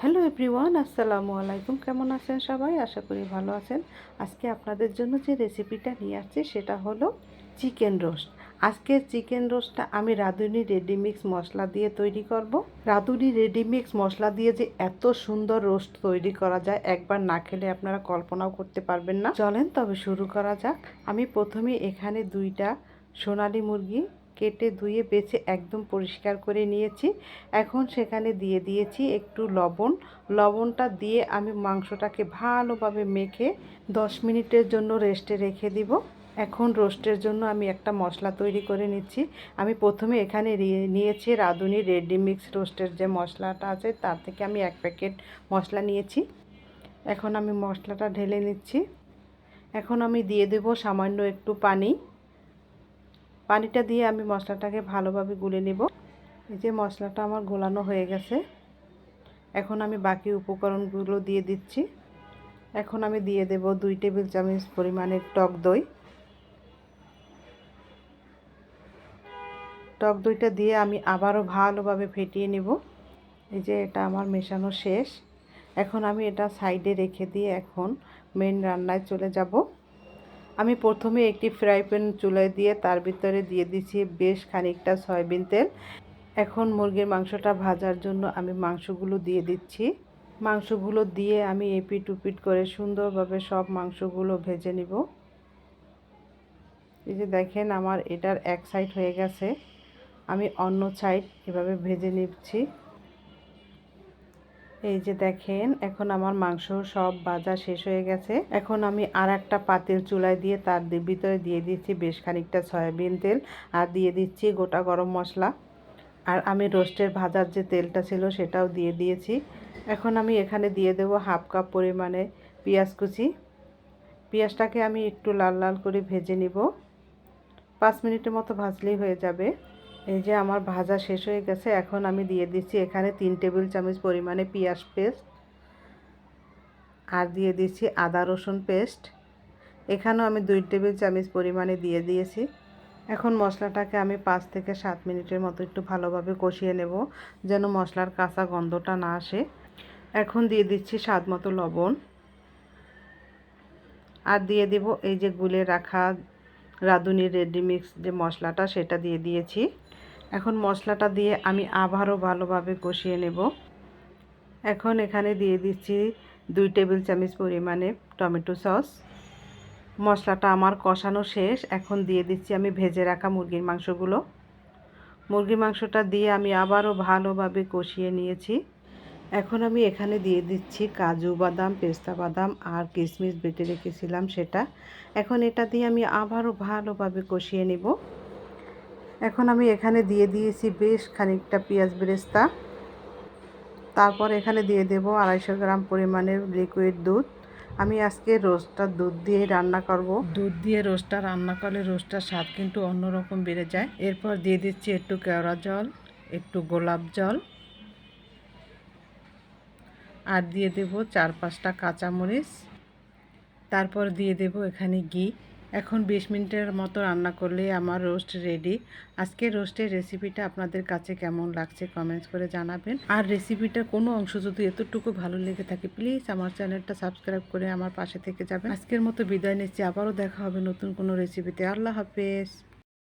Hello everyone, আসসালামু আলাইকুম। কেমন আছেন সবাই? আশা করি ভালো আছেন। আজকে আপনাদের জন্য যে রেসিপিটা নিয়ে আসছি সেটা হলো চিকেন রোস্ট। আজকের চিকেন রোস্টটা আমি রাঁধুনি রেডিমিক্স মশলা দিয়ে তৈরি করব। রাঁধুনি রেডিমিক্স মশলা দিয়ে যে এত সুন্দর রোস্ট তৈরি করা যায়, একবার না খেলে আপনারা কল্পনাও করতে পারবেন না। চলেন তবে শুরু করা যাক। আমি প্রথমে এখানে দুইটা সোনালি মুরগি কেটে ধুয়ে বেছে একদম পরিষ্কার করে নিয়েছি। এখন সেখানে দিয়ে দিয়েছি একটু লবণ। লবণটা দিয়ে আমি মাংসটাকে ভালোভাবে মেখে দশ মিনিটের জন্য রেস্টে রেখে দিব। এখন রোস্টের জন্য আমি একটা মশলা তৈরি করে নিচ্ছি। আমি প্রথমে এখানে নিয়েছি রাঁধুনি রেডি মিক্স রোস্টের যে মশলাটা আছে তার থেকে আমি এক প্যাকেট মশলা নিয়েছি। এখন আমি মশলাটা ঢেলে নিচ্ছি। এখন আমি দিয়ে দেব সামান্য একটু পানি। পানিটা দিয়ে আমি মশলাটাকে ভালোভাবে গুলে নেব। এই যে মশলাটা আমার গোলানো হয়ে গেছে। এখন আমি বাকি উপকরণগুলো দিয়ে দিচ্ছি। এখন আমি দিয়ে দেব দুই টেবিল চামচ পরিমাণের টক দই। টক দইটা দিয়ে আমি আবারও ভালোভাবে ফেটিয়ে নেব। এই যে এটা আমার মেশানো শেষ। এখন আমি এটা সাইডে রেখে দিয়ে এখন মেন রান্নায় চলে যাব। আমি প্রথমে একটি ফ্রাই প্যান চুলায় দিয়ে তার ভিতরে দিয়ে দিচ্ছি বেশ খানিকটা সয়াবিন তেল। এখন মুরগির মাংসটা ভাজার জন্য আমি মাংসগুলো দিয়ে দিচ্ছি। মাংসগুলো দিয়ে আমি এপিট উপিট করে সুন্দরভাবে সব মাংসগুলো ভেজে নিব। এই যে দেখেন আমার এটার এক সাইড হয়ে গেছে। আমি অন্য সাইড এভাবে ভেজে নিচ্ছি। এই যে দেখেন, এখন আমার মাংস সব ভাজা শেষ হয়ে গেছে। এখন আমি আর একটা পাতিল চুলায় দিয়ে তার ভিতরে দিয়ে দিচ্ছি বেশ খানিকটা সয়াবিন তেল আর দিয়ে দিচ্ছি গোটা গরম মশলা। আর আমি রোস্টের ভাজার যে তেলটা ছিল সেটাও দিয়ে দিয়েছি। এখন আমি এখানে দিয়ে দেব হাফ কাপ পরিমাণে পেঁয়াজ কুচি। পেঁয়াজটাকে আমি একটু লাল লাল করে ভেজে নিব। পাঁচ মিনিটের মতো ভাজলেই হয়ে যাবে। এই যে আমার ভাজা শেষ হয়ে গেছে, এখন আমি দিয়ে দিচ্ছি এখানে তিন টেবিল চামচ পরিমাণে পেঁয়াজ পেস্ট আর দিয়ে দিচ্ছি আদা রসুন পেস্ট। এখানেও আমি দুই টেবিল চামচ পরিমাণে দিয়ে দিয়েছি। এখন মশলাটাকে আমি পাঁচ থেকে সাত মিনিটের মতো একটু ভালোভাবে কষিয়ে নেব যেন মশলার কাঁচা গন্ধটা না আসে। এখন দিয়ে দিচ্ছি স্বাদ মতো লবণ। আর দিয়ে দেব এই যে গুলে রাখা রাঁধুনি রেডিমিক্স যে মশলাটা, সেটা দিয়ে দিয়েছি। এখন মশলাটা দিয়ে আমি আবারও ভালোভাবে কষিয়ে নেব। এখন এখানে দিয়ে দিচ্ছি দুই টেবিল চামচ পরিমাণে টমেটো সস। মশলাটা আমার কষানো শেষ। এখন দিয়ে দিচ্ছি আমি ভেজে রাখা মুরগির মাংসগুলো। মুরগির মাংসটা দিয়ে আমি আবারও ভালোভাবে কষিয়ে নিয়েছি। এখন আমি এখানে দিয়ে দিচ্ছি কাজু বাদাম, পেস্তা বাদাম আর কিশমিশ বেটে রেখেছিলাম সেটা। এখন এটা দিয়ে আমি আবারও ভালোভাবে কষিয়ে নেব। এখন আমি এখানে দিয়ে দিয়েছি বেশ খানিকটা পেঁয়াজ বেরেস্তা। তারপর এখানে দিয়ে দেব আড়াইশো গ্রাম পরিমাণের লিকুইড দুধ। আমি আজকে রোস্টটা দুধ দিয়ে রান্না করব। দুধ দিয়ে রোস্টটা রান্না করলে রোস্টার স্বাদ কিন্তু অন্যরকম বেড়ে যায়। এরপর দিয়ে দিচ্ছি একটু কেওড়া জল, একটু গোলাপ জল। আর দিয়ে দেব চার পাঁচটা কাঁচামরিচ। তারপর দিয়ে দেব এখানে ঘি। এখন বিশ মিনিটের মতো রান্না করলেই আমার রোস্ট রেডি। আজকে রোস্টের রেসিপিটা আপনাদের কাছে কেমন লাগছে কমেন্টস করে জানাবেন। আর রেসিপিটার কোনো অংশ যদি এতটুকু ভালো লেগে থাকে প্লিজ আমার চ্যানেলটা সাবস্ক্রাইব করে আমার পাশে থেকে যাবেন। আজকের মতো বিদায় নিচ্ছি, আবারও দেখা হবে নতুন কোনো রেসিপিতে। আল্লাহ হাফেজ।